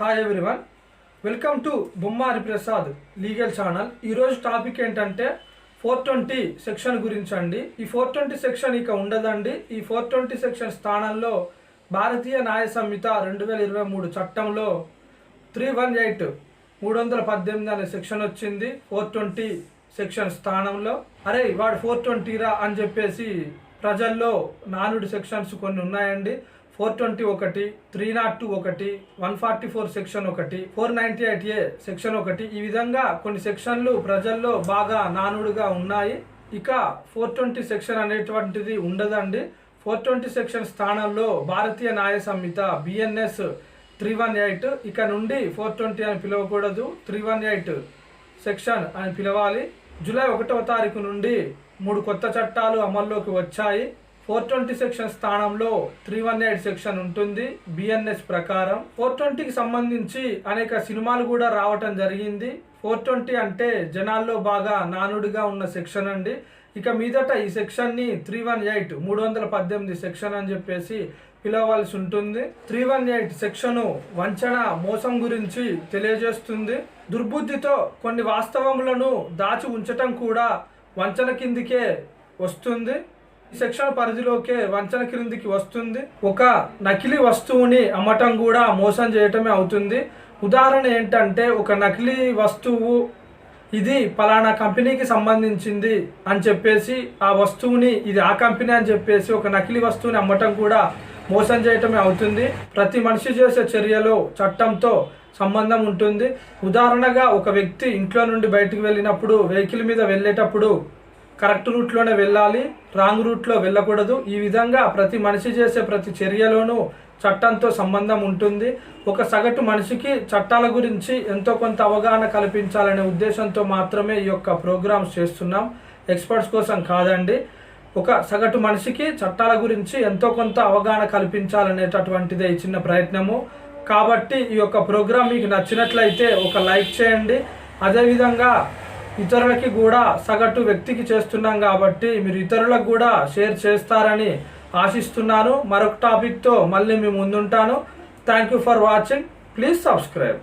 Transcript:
Hi everyone welcome to Bommari Prasad legal channel ఈరోజు topic ఏంటంటే four twenty section గురించి అండి ఈ ఫోర్ ట్వంటీ సెక్షన్ ఇక ఉండదండి. ఈ ఫోర్ ట్వంటీ సెక్షన్ స్థానంలో భారతీయ న్యాయ సంహిత రెండు వేల ఇరవై మూడు చట్టంలో త్రీ వన్ ఎయిట్ మూడు వందల పద్దెనిమిది అనే సెక్షన్ వచ్చింది. ఫోర్ ట్వంటీ సెక్షన్ స్థానంలో. అరే వాడు ఫోర్ ట్వంటీరా అని చెప్పేసి ప్రజల్లో నానుడి సెక్షన్స్ కొన్ని ఉన్నాయండి. ఫోర్ ట్వంటీ ఒకటి త్రీ నాట్ టూ ఒకటి వన్ ఫార్టీ ఫోర్ సెక్షన్ ఒకటి four ninety eight A section ఒకటి. ఈ విధంగా కొన్ని సెక్షన్లు ప్రజల్లో బాగా నానుడుగా ఉన్నాయి. ఇక ఫోర్ ట్వంటీ సెక్షన్ అనేటువంటిది ఉండదండి. ఫోర్ ట్వంటీ సెక్షన్ స్థానంలో Bharatiya Nyaya Sanhita BNS three one eight. ఇక నుండి ఫోర్ ట్వంటీ అని పిలవకూడదు. త్రీ వన్ ఎయిట్ సెక్షన్ అని పిలవాలి. జూలై ఒకటవ తారీఖు నుండి మూడు కొత్త చట్టాలు అమల్లోకి వచ్చాయి. ఫోర్ ట్వంటీ సెక్షన్ స్థానంలో త్రీ వన్ ఎయిట్ సెక్షన్ ఉంటుంది. బిఎన్ఎస్ ప్రకారం ఫోర్ ట్వంటీకి సంబంధించి అనేక సినిమాలు కూడా రావటం జరిగింది. ఫోర్ ట్వంటీ అంటే జనాల్లో బాగా నానుడిగా ఉన్న సెక్షన్ అండి. ఇక మీదట ఈ సెక్షన్ని త్రీ వన్ ఎయిట్ మూడు వందల పద్దెనిమిది సెక్షన్ అని చెప్పేసి పిలవలసి ఉంటుంది. త్రీ వన్ ఎయిట్ సెక్షను వంచన మోసం గురించి తెలియజేస్తుంది. దుర్బుద్ధితో కొన్ని వాస్తవములను దాచి ఉంచటం కూడా వంచన కిందికే వస్తుంది. శిక్షణ పరిధిలోకే వంచన క్రిందికి వస్తుంది. ఒక నకిలీ వస్తువుని అమ్మటం కూడా మోసం చేయటమే అవుతుంది. ఉదాహరణ ఏంటంటే ఒక నకిలీ వస్తువు ఇది పలానా కంపెనీకి సంబంధించింది అని చెప్పేసి ఆ వస్తువుని ఇది ఆ కంపెనీ అని చెప్పేసి ఒక నకిలీ వస్తువుని అమ్మటం కూడా మోసం చేయటమే అవుతుంది. ప్రతి మనిషి చేసే చర్యలో చట్టంతో సంబంధం ఉంటుంది. ఉదాహరణగా ఒక వ్యక్తి ఇంట్లో నుండి బయటకు వెళ్ళినప్పుడు వెహికల్ మీద వెళ్ళేటప్పుడు కరెక్ట్ రూట్లోనే వెళ్ళాలి రాంగ్ రూట్లో వెళ్ళకూడదు. ఈ విధంగా ప్రతి మనిషి చేసే ప్రతి చర్యలోనూ చట్టంతో సంబంధం ఉంటుంది. ఒక సగటు మనిషికి చట్టాల గురించి ఎంతో కొంత అవగాహన కల్పించాలనే ఉద్దేశంతో మాత్రమే ఈ యొక్క ప్రోగ్రామ్స్ చేస్తున్నాం. ఎక్స్పర్ట్స్ కోసం కాదండి. ఒక సగటు మనిషికి చట్టాల గురించి ఎంతో కొంత అవగాహన కల్పించాలనేటటువంటిదే ఈ చిన్న ప్రయత్నము. కాబట్టి ఈ యొక్క ప్రోగ్రామ్ మీకు నచ్చినట్లయితే ఒక లైక్ చేయండి. అదేవిధంగా ఇతరులకి కూడా సగటు వ్యక్తికి చేస్తున్నాం కాబట్టి మీరు ఇతరులకు కూడా షేర్ చేస్తారని ఆశిస్తున్నాను. మరొక టాపిక్తో మళ్ళీ మీ ముందుంటాను. Thank you for watching please subscribe